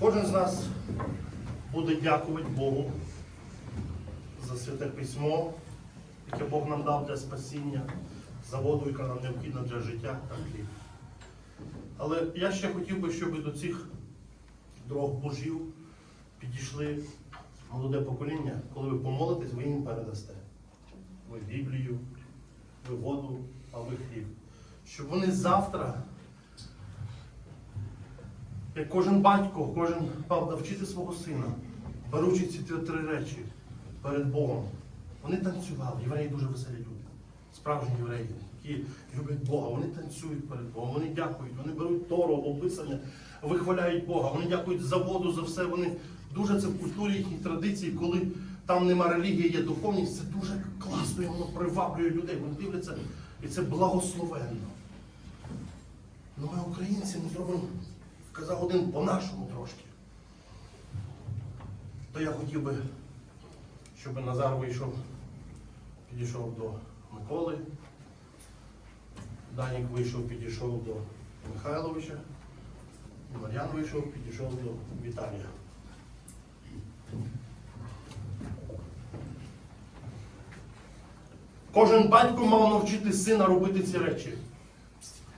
Кожен з нас буде дякувати Богу за святе письмо, яке Бог нам дав для спасіння, за воду, яка нам необхідна для життя та хліб. Але я ще хотів би, щоб до цих двох божів підійшли молоде покоління, коли ви помолитесь, ви їм передасте. Ви Біблію, ви воду, а ви хліб. Щоб вони завтра як кожен батько, кожен мав навчити свого сина, беручи ці три речі перед Богом. Вони танцювали. Євреї дуже веселі люди. Справжні євреї, які люблять Бога. Вони танцюють перед Богом, вони дякують, вони беруть Тору, описання, вихваляють Бога, вони дякують за воду, за все. Вони дуже це в культурі їхній традиції, коли там нема релігії, є духовність, це дуже класно, і воно приваблює людей. Вони дивляться, і це благословенно. Ну ми, українці, ми зробимо, казав один по-нашому трошки. То я хотів би, щоб Назар вийшов, підійшов до Миколи. Данік вийшов, підійшов до Михайловича. Мар'ян вийшов, підійшов до Віталія. Кожен батько мав навчити сина робити ці речі.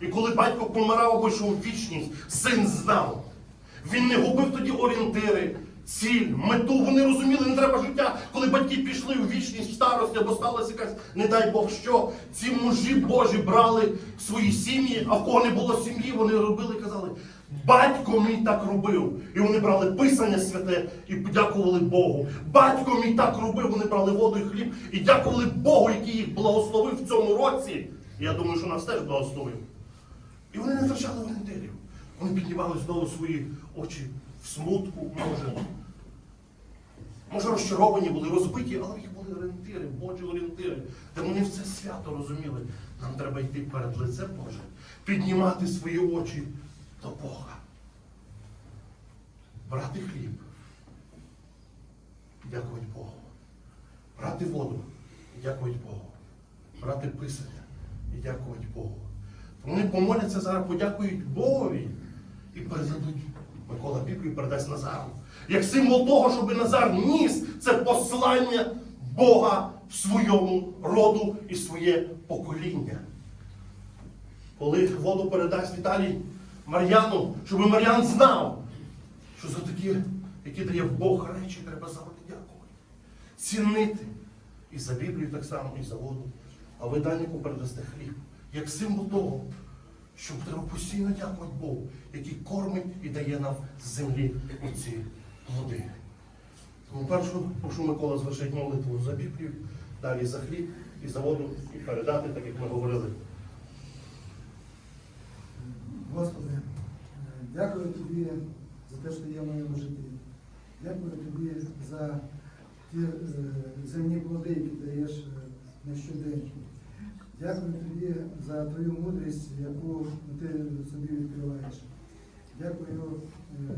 І коли батько помирав або в вічність, син знав. Він не губив тоді орієнтири, ціль, мету. Вони розуміли, не треба життя. Коли батьки пішли у вічність в старості або сталося якась, не дай Бог що, ці мужі Божі брали свої сім'ї, а в кого не було сім'ї, вони робили і казали, батько мій так робив. І вони брали писання святе і дякували Богу. Батько мій так робив, вони брали воду і хліб і дякували Богу, який їх благословив в цьому році. Я думаю, що нас теж благословив. І вони не втрачали орієнтирів. Вони піднімали знову свої очі в смутку, може. Може, розчаровані були, розбиті, але в їх були орієнтири, Божі орієнтири, де вони все свято розуміли. Нам треба йти перед лицем Боже, піднімати свої очі до Бога. Брати хліб. Дякувати Богу. Брати воду дякувати Богу. Брати писання і дякувати Богу. Вони помоляться зараз, подякують Богові і передадуть. Микола Біблію передасть Назару. Як символ того, щоб Назар ніс це послання Бога в своєму роду і своє покоління. Коли воду передасть Віталій Мар'яну, щоб Мар'ян знав, що за такі, які дає Бог речі, треба завжди дякувати. Цінити. І за Біблію так само, і за воду. А ви Даніку передасте хліб. Як символ того, що треба постійно дякувати Богу, який кормить і дає нам з землі оці плоди. Тому першу прошу Микола звершити молитву за Біблію, далі за хліб і за воду, і передати, так як ми говорили. Господи, дякую Тобі за те, що є в моєму житті. Дякую Тобі за ті е, земні плоди, які даєш е, на щодень. Дякую Тобі за Твою мудрість, яку ти собі відкриваєш. Дякую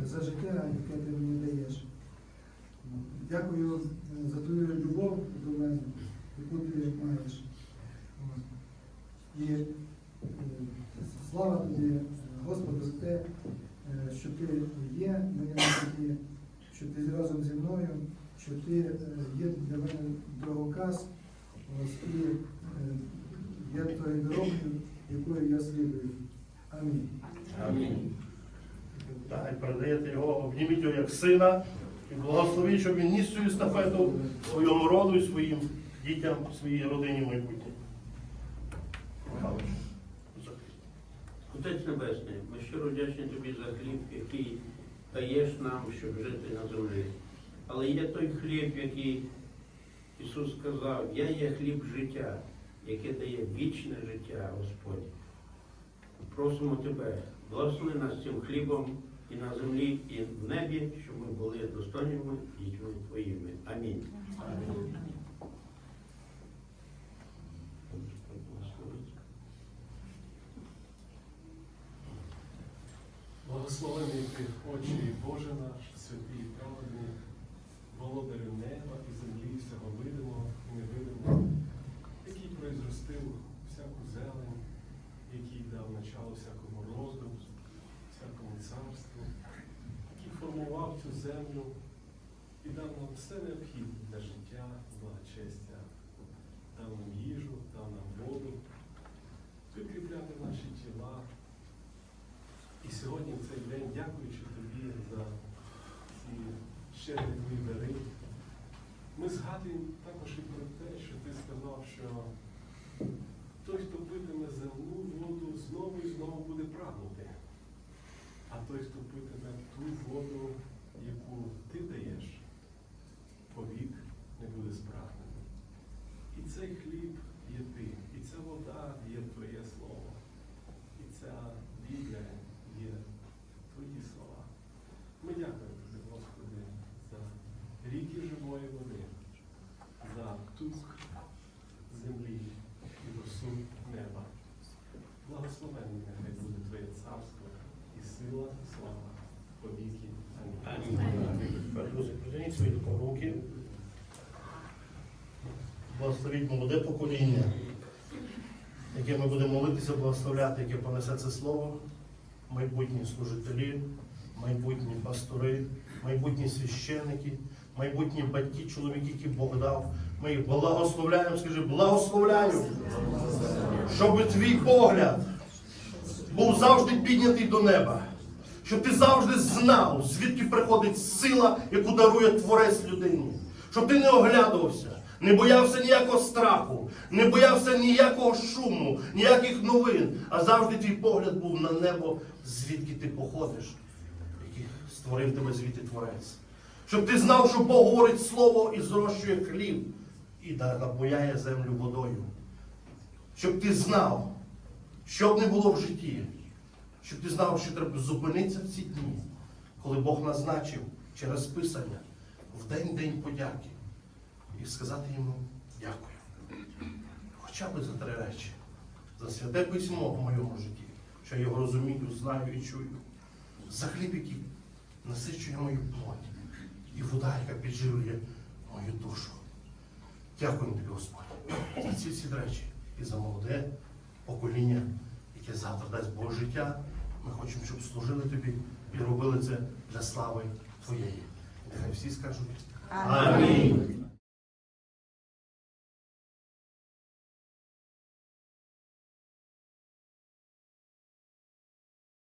е, за життя, яке ти мені даєш. Дякую е, за твою любов до мене, яку ти маєш. І е, слава тобі, Господи, за те, що ти є в моєму житті, що ти разом зі мною, що ти є для мене дорогоказ, є тою дорогою, якою я слідую. Амінь. Амінь. Так, і передаєте його, обніміть його як сина і благословіть, щоб він ніс цю естафету своєму роду і своїм дітям, своїй родині майбутнє. Отець Небесний, ми щиро вдячні тобі за хліб, який даєш нам, щоб жити на землі. Але є той хліб, який Ісус сказав, я є хліб життя, яке дає вічне життя, Господь. Просимо Тебе, благослови нас цим хлібом і на землі, і в небі, щоб ми були достойними дітьми Твоїми. Амінь. Господь. Благословений ти, Отче і Боже наш, святий і праведний, володарю неба і землі, всього видимого і невидимого, який произростив всяку зелень, який дав начало всякому роду, всякому царству, який формував землю і дав нам все необхідне для життя, благочестя. Дав нам їжу, дав нам воду, підкріпляти наші тіла. І сьогодні в цей день, дякуючи тобі за ці щедрі твої дари, ми згадуємо також і про те, що ти сказав, що той, хто питиме земну воду, знову і знову буде прагнути. А той, хто питиме ту воду, яку ти даєш, повік не буде спрагнений. І цей хліб є ти, і ця вода є твоє слово, і ця Біблія є твої слова. Ми дякуємо тобі, Господи, за ріки живої води, за тук землі і росу неба. Благословенний нехай буде Твоє царство і сила, і слава по віки. Амінь. Тепер, Придивіть свої руки. Благословіть молоде покоління, яке ми будемо молитися, благословляти, яке понесе це слово, майбутні служителі, майбутні пастори, майбутні священники, майбутні батьки, чоловіки, які Бог дав. Ми їх благословляємо, скажи, благословляю, щоб твій погляд був завжди піднятий до неба. Щоб ти завжди знав, звідки приходить сила, яку дарує творець людині. Щоб ти не оглядувався, не боявся ніякого страху, не боявся ніякого шуму, ніяких новин, а завжди твій погляд був на небо, звідки ти походиш, який створив тебе звідти творець. Щоб ти знав, що Бог говорить слово і зрощує хліб, і напояє землю водою. Щоб ти знав, що б не було в житті, щоб ти знав, що треба зупинитися в ці дні, коли Бог назначив через Писання в день день подяки і сказати йому дякую. Хоча б за три речі. За святе письмо в моєму житті, що я його розумію, знаю і чую. За хліб, який насичує мою плоть, і вода, яка підживлює мою душу. Дякую тобі, Господь, за ці всі речі і за молоде покоління, яке завтра дасть Боже життя. Ми хочемо, щоб служили тобі і робили це для слави Твоєї. Нехай всі скажуть Амінь.